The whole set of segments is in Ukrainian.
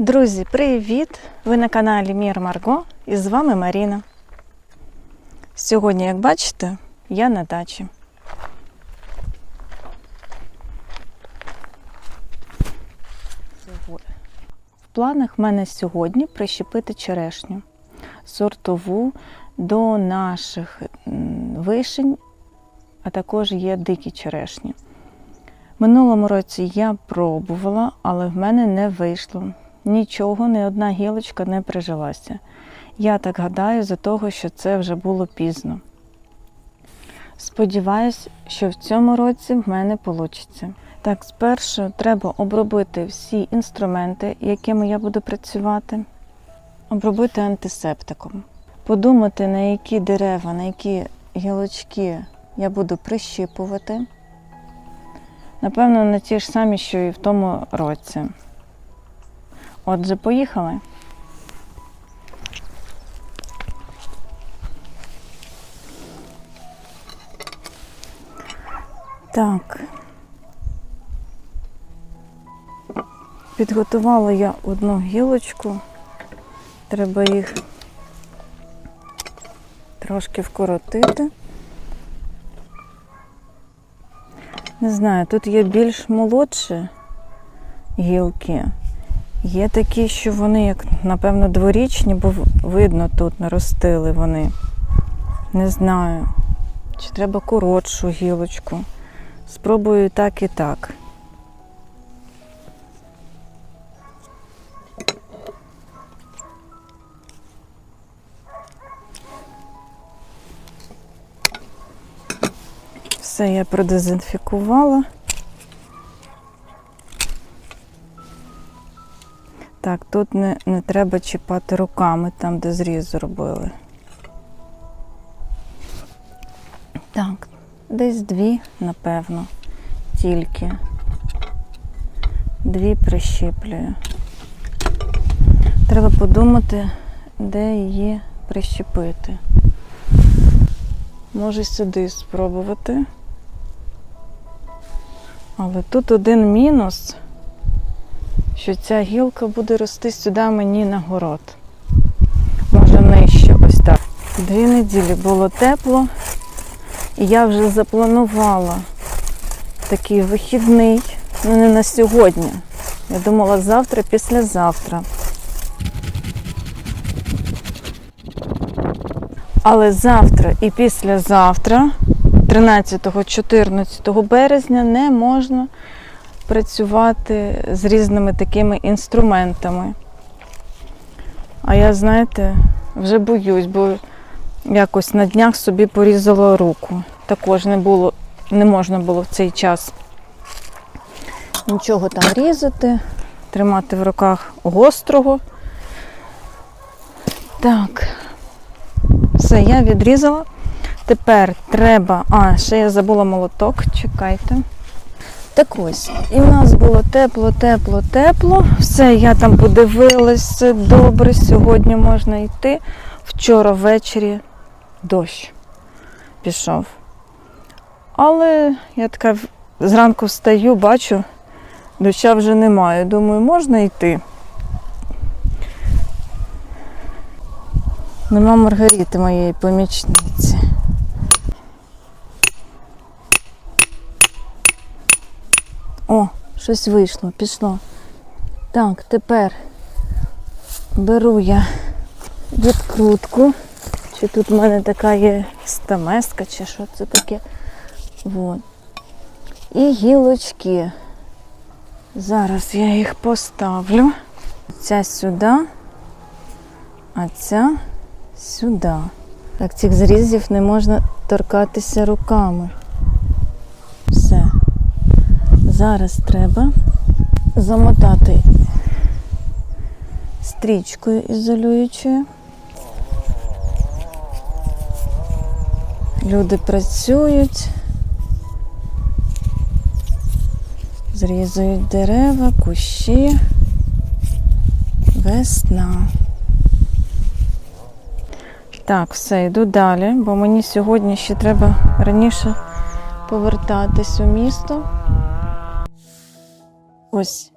Друзі, привіт! Ви на каналі Мір Марго і з вами Маріна. Сьогодні, як бачите, я на дачі. В планах в мене сьогодні прищепити черешню сортову до наших вишень, а також є дикі черешні. Минулому році я пробувала, але в мене не вийшло. Нічого, ні одна гілочка не прижилася. Я так гадаю, за того, що це вже було пізно. Сподіваюсь, що в цьому році в мене вийде. Так, спершу треба обробити всі інструменти, якими я буду працювати, обробити антисептиком, подумати, на які дерева, на які гілочки я буду прищіпувати. Напевно, на ті ж самі, що і в тому році. Отже, поїхали. Так. Підготувала я одну гілочку. Треба їх трошки вкоротити. Не знаю, тут є більш молодші гілки. Є такі, що вони, як, напевно, дворічні, бо видно тут наростили вони. Не знаю. Чи треба коротшу гілочку. Спробую так і так. Все я продезінфікувала. Так, тут не, не треба чіпати руками, там, де зріз зробили. Так, десь дві, напевно, тільки. Дві прищіплюю. Треба подумати, де її прищепити. Може сюди спробувати. Але тут один мінус, що ця гілка буде рости сюди мені на город. Може нижче ось так. Дві неділі було тепло, і я вже запланувала такий вихідний, ну не на сьогодні. Я думала завтра, післязавтра. Але завтра і післязавтра, 13-14 березня, не можна працювати з різними такими інструментами. А я, знаєте, вже боюсь, бо якось на днях собі порізала руку. Також не було, не можна було в цей час нічого там різати, тримати в руках гострого. Так. Все, я відрізала. Тепер треба. А, ще я забула молоток, чекайте. Так ось, і в нас було тепло, тепло, тепло. Все, я там подивилась, добре. Сьогодні можна йти. Вчора ввечері дощ пішов. Але я така зранку встаю, бачу, доща вже немає. Думаю, можна йти. Нема Маргарити моєї помічниці. О, щось вийшло, пішло. Так, тепер беру я відкрутку. Чи тут в мене така є стамеска, чи що це таке. Вот. І гілочки. Зараз я їх поставлю. Ця сюди, а ця сюди. Так, цих зрізів не можна торкатися руками. Все. Зараз треба замотати стрічкою ізолюючою. Люди працюють, зрізують дерева, кущі. Весна. Так, все, йду далі, бо мені сьогодні ще треба раніше повертатись у місто. Ось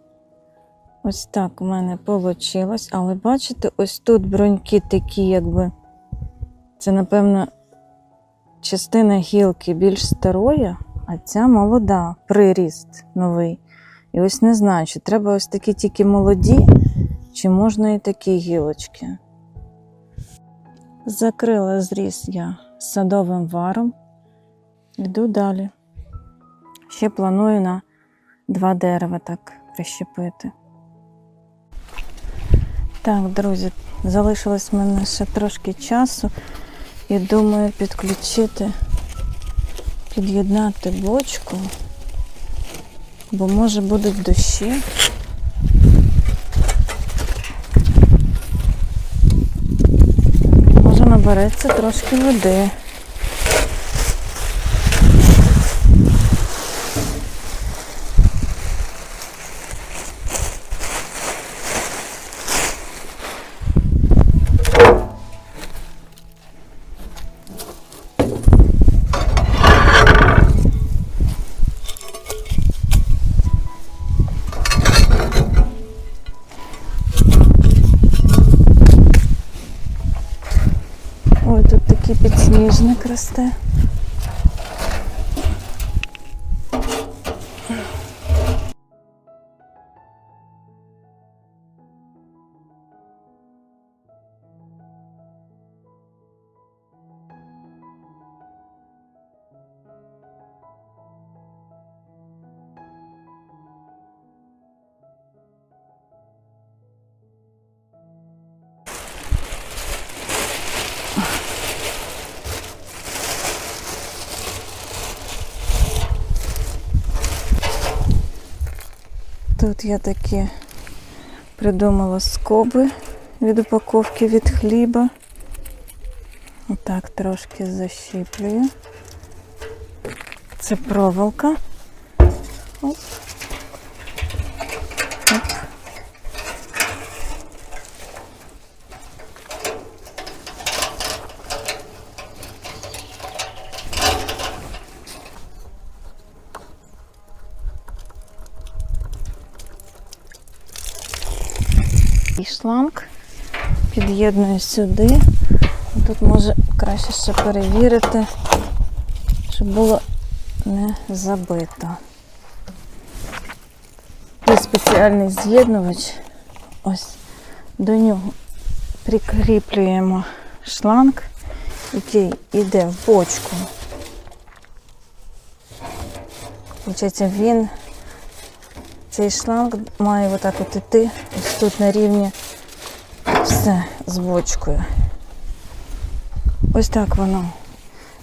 Ось так у мене вийшло. Але бачите, ось тут бруньки такі, якби. Це, напевно, частина гілки більш старої, а ця молода, приріст новий. І ось не знаю, чи треба ось такі тільки молоді, чи можна і такі гілочки. Закрила зріз я садовим варом. Йду далі. Ще планую на два дерева так прищепити. Так, друзі, залишилось в мене ще трошки часу і думаю підключити, під'єднати бочку, бо може будуть дощі. Може набереться трошки води. Підсніжник росте. Тут я такі придумала скоби від упаковки від хліба. Отак трошки защіплюю. Це проволока. Оп. Шланг під'єдную сюди. Тут може краще ще перевірити, щоб було не забито. Є спеціальний з'єднувач. Ось до нього прикріплюємо шланг, який йде в бочку. Получається, він цей шланг має отак от іти ось тут на рівні все з бочкою. Ось так воно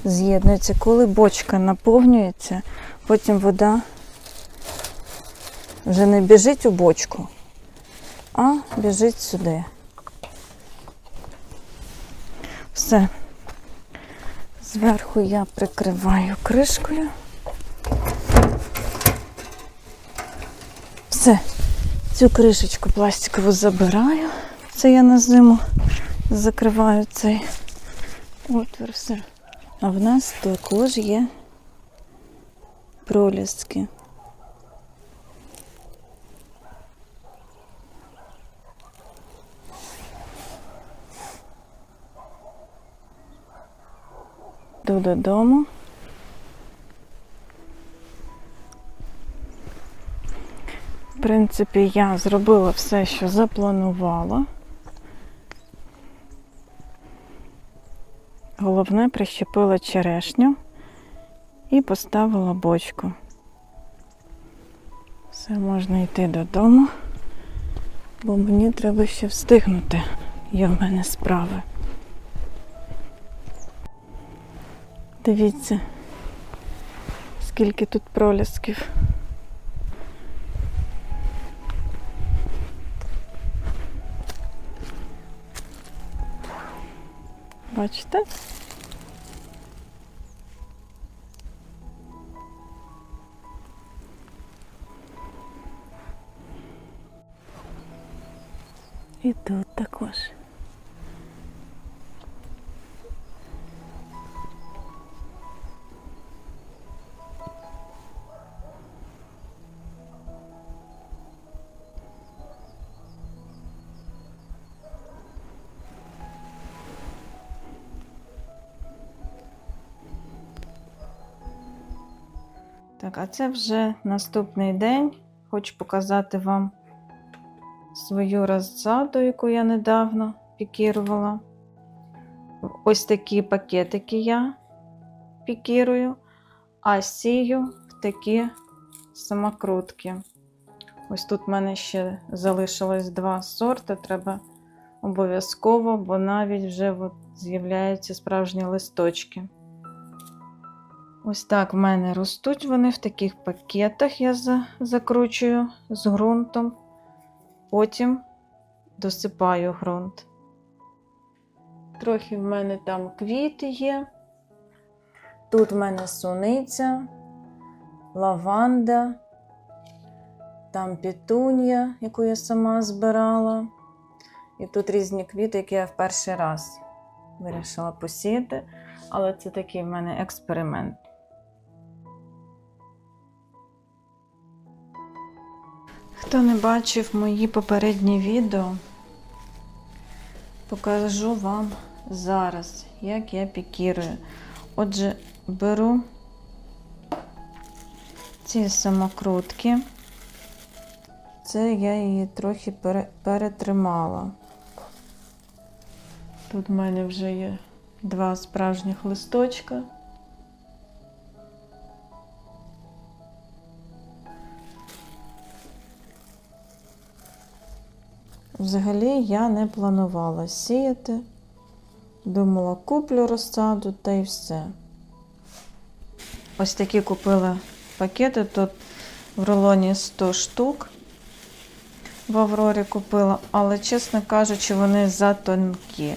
з'єднується. Коли бочка наповнюється, потім вода вже не біжить у бочку, а біжить сюди. Все. Зверху я прикриваю кришкою. Все, цю кришечку пластикову забираю. Це я на зиму закриваю цей отвір. Все. А в нас також є пролістки. Йду додому. В принципі, я зробила все, що запланувала. Головне, прищепила черешню і поставила бочку. Все, можна йти додому, бо мені треба ще встигнути. Є в мене справи. Дивіться, скільки тут пролісків. Бачите? І тут також. Це вже наступний день. Хочу показати вам свою розсаду, яку я недавно пікірувала. Ось такі пакетики я пікірую, а сію в такі самокрутки. Ось тут в мене ще залишилось два сорти. Треба обов'язково, бо навіть вже з'являються справжні листочки. Ось так в мене ростуть вони в таких пакетах. Я за- закручую з ґрунтом, потім досипаю ґрунт. Трохи в мене там квіти є. Тут в мене суниця, лаванда, там петунія, яку я сама збирала. І тут різні квіти, які я в перший раз вирішила посіяти. Але це такий в мене експеримент. Хто не бачив мої попередні відео, покажу вам зараз, як я пікірую. Отже, беру ці самокрутки. Це я її трохи перетримала. Тут в мене вже є два справжніх листочка. Взагалі я не планувала сіяти. Думала, куплю розсаду та й все. Ось такі купила пакети. Тут в рулоні 100 штук. В Аврорі купила, але, чесно кажучи, вони затонкі.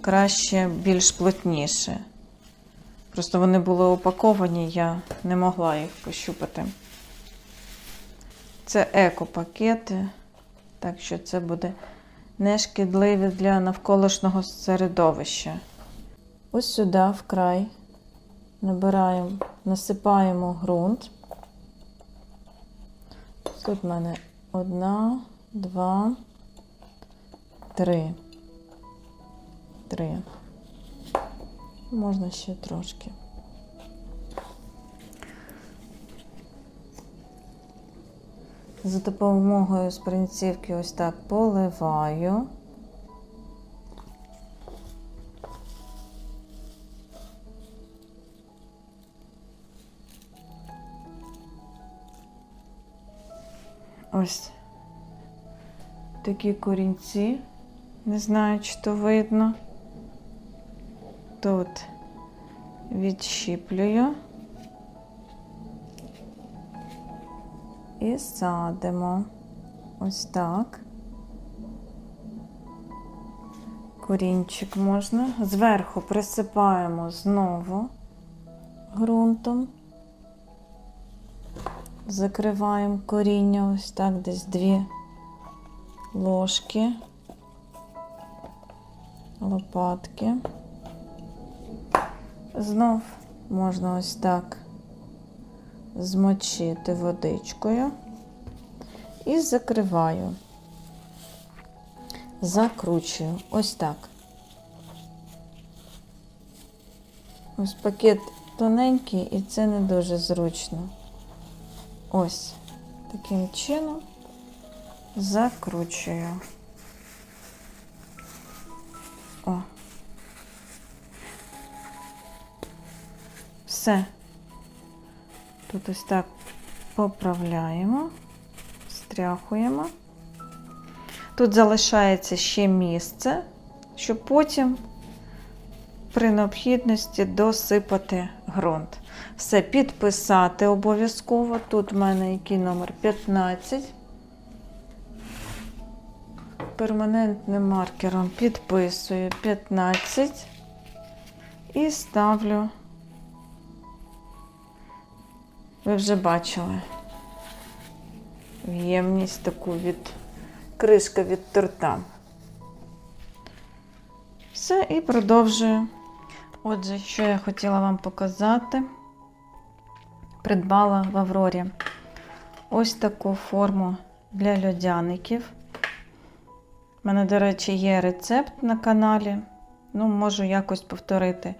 Краще більш плотніше. Просто вони були упаковані, я не могла їх пощупати. Це еко-пакети, так що це буде нешкідливі для навколишнього середовища. Ось сюди, в край, набираємо, насипаємо ґрунт. Тут в мене одна, два, три. Три. Можна ще трошки. За допомогою спринцівки ось так поливаю. Ось такі корінці. Не знаю, чи то видно. Тут відщіплюю і садимо. Ось так. Корінчик можна. Зверху присипаємо знову ґрунтом. Закриваємо коріння ось так, десь дві ложки, лопатки. Знов можна ось так змочити водичкою і закриваю, закручую ось так. Ось пакет тоненький і це не дуже зручно. Ось таким чином закручую. О. Все. Тут ось так поправляємо, стряхуємо. Тут залишається ще місце, щоб потім при необхідності досипати ґрунт. Все, підписати обов'язково. Тут в мене який номер 15. Перманентним маркером підписую 15 і ставлю. Ви вже бачили ємність таку від кришка від торта. Все, і продовжую. Отже, що я хотіла вам показати, придбала в Аврорі ось таку форму для льодяників. У мене, до речі, є рецепт на каналі. Ну, можу якось повторити,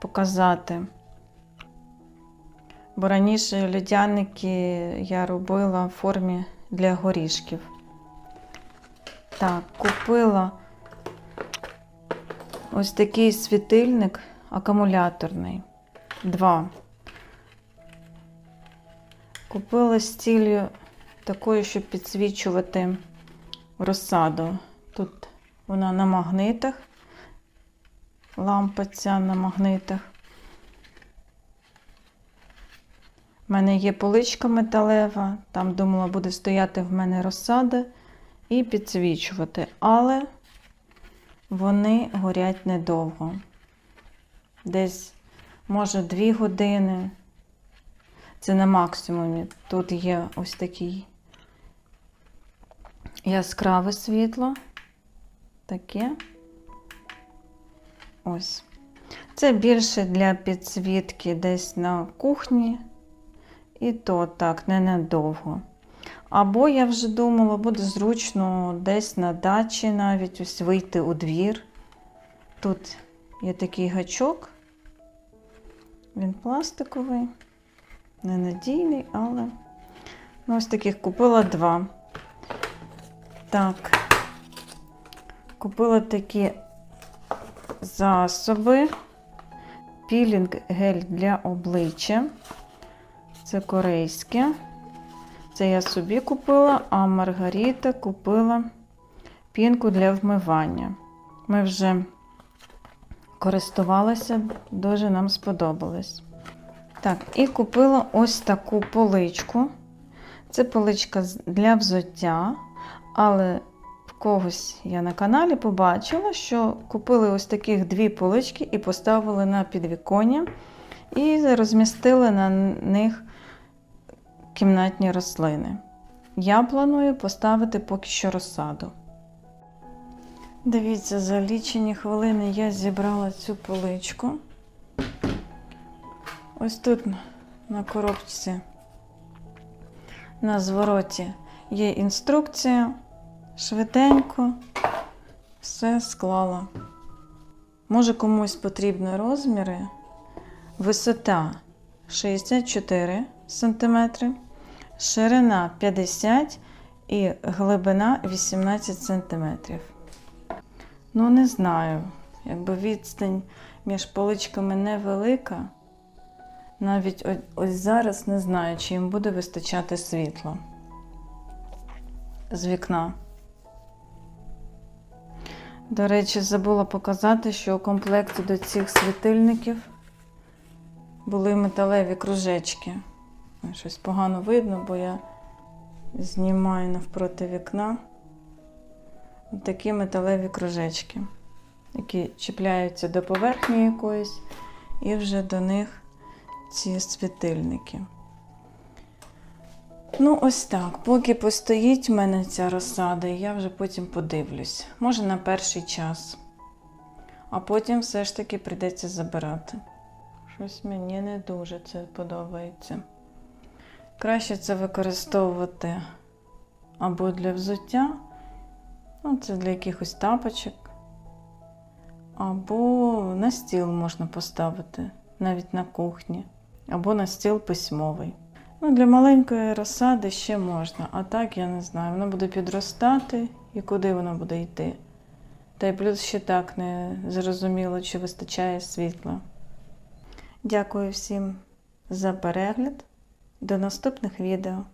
показати. Бо раніше льодяники я робила в формі для горішків. Так, купила ось такий світильник акумуляторний. Два. Купила з цілею такою, щоб підсвічувати розсаду. Тут вона на магнитах, лампа ця на магнитах. У мене є поличка металева, там думала, буде стояти в мене розсада і підсвічувати, але вони горять недовго. Десь, може, 2 години. Це на максимумі. Тут є ось такий яскраве світло. Таке. Ось. Це більше для підсвітки десь на кухні. І то так, ненадовго. Або я вже думала, буде зручно десь на дачі навіть ось вийти у двір. Тут є такий гачок. Він пластиковий, ненадійний, але ну, ось таких купила два. Так, купила такі засоби. Пілінг гель для обличчя. Це корейське. Це я собі купила, а Маргарита купила пінку для вмивання. Ми вже користувалися, дуже нам сподобалось. Так, і купила ось таку поличку. Це поличка для взуття, але в когось я на каналі побачила, що купили ось таких дві полички і поставили на підвіконня, і розмістили на них кімнатні рослини. Я планую поставити поки що розсаду. Дивіться, за лічені хвилини я зібрала цю поличку. Ось тут на коробці на звороті є інструкція. Швиденько все склала. Може комусь потрібні розміри. Висота 64 см, ширина 50 і глибина 18 см. Ну, не знаю, якби відстань між поличками невелика, навіть ось зараз не знаю, чи їм буде вистачати світла з вікна. До речі, забула показати, що у комплекті до цих світильників були металеві кружечки. Щось погано видно, бо я знімаю навпроти вікна такі металеві кружечки, які чіпляються до поверхні якоїсь, і вже до них ці світильники. Ну, ось так. Поки постоїть в мене ця розсада, я вже потім подивлюсь. Може на перший час. А потім все ж таки прийдеться забирати. Щось мені не дуже це подобається. Краще це використовувати або для взуття, ну, це для якихось тапочок, або на стіл можна поставити, навіть на кухні, або на стіл письмовий. Ну, для маленької розсади ще можна, а так я не знаю. Воно буде підростати і куди воно буде йти. Та й плюс ще так не зрозуміло, чи вистачає світла. Дякую всім за перегляд. До наступних відео.